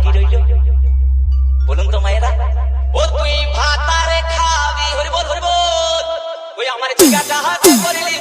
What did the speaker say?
বাকি রইল বলুন তো মায়েরা। ও তুই ভাতারে খাবি, হরি বল হরি বল। ওই আমার জিজ্ঞাসা হাতে করলি